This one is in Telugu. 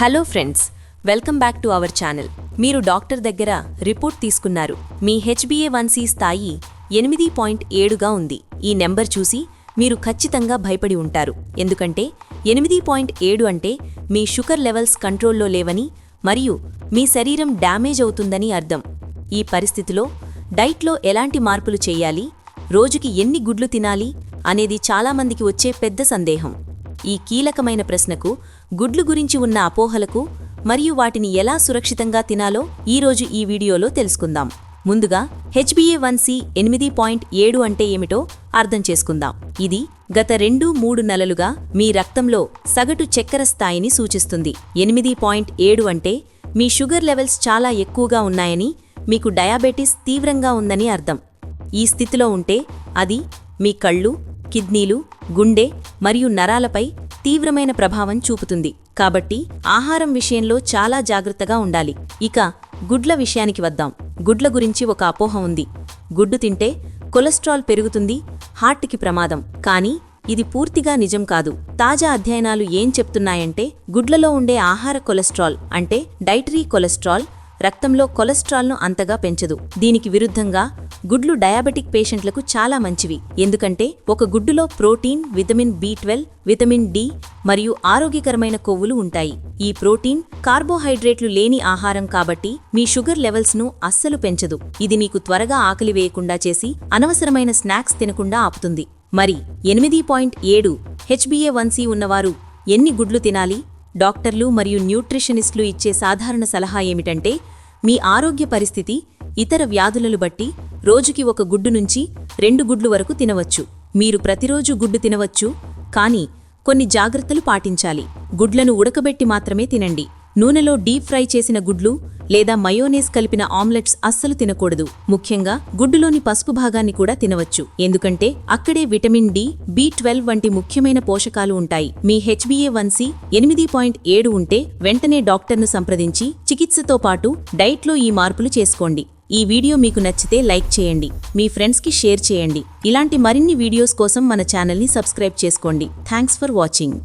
Hello friends welcome back to our channel. మీరు డాక్టర్ దగ్గర రిపోర్ట్ తీసుకున్నారు. మీ హెచ్బిఏ వన్సీ స్థాయి ఎనిమిది పాయింట్ ఏడుగా ఉంది. ఈ నెంబర్ చూసి మీరు ఖచ్చితంగా భయపడి ఉంటారు. ఎందుకంటే ఎనిమిది పాయింట్ ఏడు అంటే మీ షుగర్ లెవెల్స్ కంట్రోల్లో లేవని మరియు మీ శరీరం డ్యామేజ్ అవుతుందని అర్థం. ఈ పరిస్థితిలో డైట్లో ఎలాంటి మార్పులు చేయాలి? రోజుకి ఎన్ని గుడ్లు తినాలి? అనేది చాలామందికి వచ్చే పెద్ద సందేహం. ఈ కీలకమైన ప్రశ్నకు గుడ్లు గురించి ఉన్న అపోహలకు మరియు వాటిని ఎలా సురక్షితంగా తినాలో ఈరోజు ఈ వీడియోలో తెలుసుకుందాం. ముందుగా హెచ్బిఏ వన్ సి ఎనిమిది పాయింట్ ఏడు అంటే ఏమిటో అర్థం చేసుకుందాం. ఇది గత రెండు మూడు నెలలుగా మీ రక్తంలో సగటు చక్కెర స్థాయిని సూచిస్తుంది. ఎనిమిది పాయింట్ ఏడు అంటే మీ షుగర్ లెవెల్స్ చాలా ఎక్కువగా ఉన్నాయని మీకు డయాబెటిస్ తీవ్రంగా ఉందని అర్థం. ఈ స్థితిలో ఉంటే అది మీ కళ్ళు కిడ్నీలు గుండె మరియు నరాలపై తీవ్రమైన ప్రభావం చూపుతుంది. కాబట్టి ఆహారం విషయంలో చాలా జాగ్రత్తగా ఉండాలి. ఇక గుడ్ల విషయానికి వద్దాం. గుడ్ల గురించి ఒక అపోహ ఉంది. గుడ్డు తింటే కొలెస్ట్రాల్ పెరుగుతుంది హార్ట్కి ప్రమాదం. కానీ ఇది పూర్తిగా నిజం కాదు. తాజా అధ్యయనాలు ఏం చెప్తున్నాయంటే గుడ్లలో ఉండే ఆహార కొలెస్ట్రాల్ అంటే డైటరీ కొలెస్ట్రాల్ రక్తంలో కొలెస్ట్రాల్ను అంతగా పెంచదు. దీనికి విరుద్ధంగా గుడ్లు డయాబెటిక్ పేషెంట్లకు చాలా మంచివి. ఎందుకంటే ఒక గుడ్డులో protein vitamin B twelve vitamin D మరియు ఆరోగ్యకరమైన కొవ్వులు ఉంటాయి. ఈ ప్రోటీన్ కార్బోహైడ్రేట్లు లేని ఆహారం కాబట్టి మీ షుగర్ లెవెల్స్ను అస్సలు పెంచదు. ఇది మీకు త్వరగా ఆకలి వేయకుండా చేసి అనవసరమైన స్నాక్స్ తినకుండా ఆపుతుంది. మరి ఎనిమిది పాయింట్ ఏడు హెచ్బిఏ వన్సీ ఉన్నవారు ఎన్ని గుడ్లు తినాలి? డాక్టర్లు మరియు న్యూట్రిషనిస్టులు ఇచ్చే సాధారణ సలహా ఏమిటంటే మీ ఆరోగ్య పరిస్థితి ఇతర వ్యాధులను బట్టి రోజుకి ఒక గుడ్డు నుంచి రెండు గుడ్లు వరకు తినవచ్చు. మీరు ప్రతిరోజు గుడ్డు తినవచ్చు కానీ కొన్ని జాగ్రత్తలు పాటించాలి. గుడ్లను ఉడకబెట్టి మాత్రమే తినండి. నూనెలో డీప్ ఫ్రై చేసిన గుడ్లు లేదా మయోనేస్ కలిపిన ఆమ్లెట్స్ అస్సలు తినకూడదు. ముఖ్యంగా గుడ్డులోని పసుపు భాగాన్ని కూడా తినవచ్చు. ఎందుకంటే అక్కడే విటమిన్ డి బి ట్వెల్వ్ వంటి ముఖ్యమైన పోషకాలు ఉంటాయి. మీ హెచ్బిఏ వన్సి ఎనిమిది పాయింట్ ఏడు ఉంటే వెంటనే డాక్టర్ను సంప్రదించి చికిత్సతో పాటు డైట్లో ఈ మార్పులు చేసుకోండి. ఈ వీడియో మీకు నచ్చితే లైక్ చేయండి. మీ ఫ్రెండ్స్కి షేర్ చేయండి. ఇలాంటి మరిన్ని వీడియోస్ కోసం మన ఛానల్ని సబ్స్క్రైబ్ చేసుకోండి. Thanks for watching.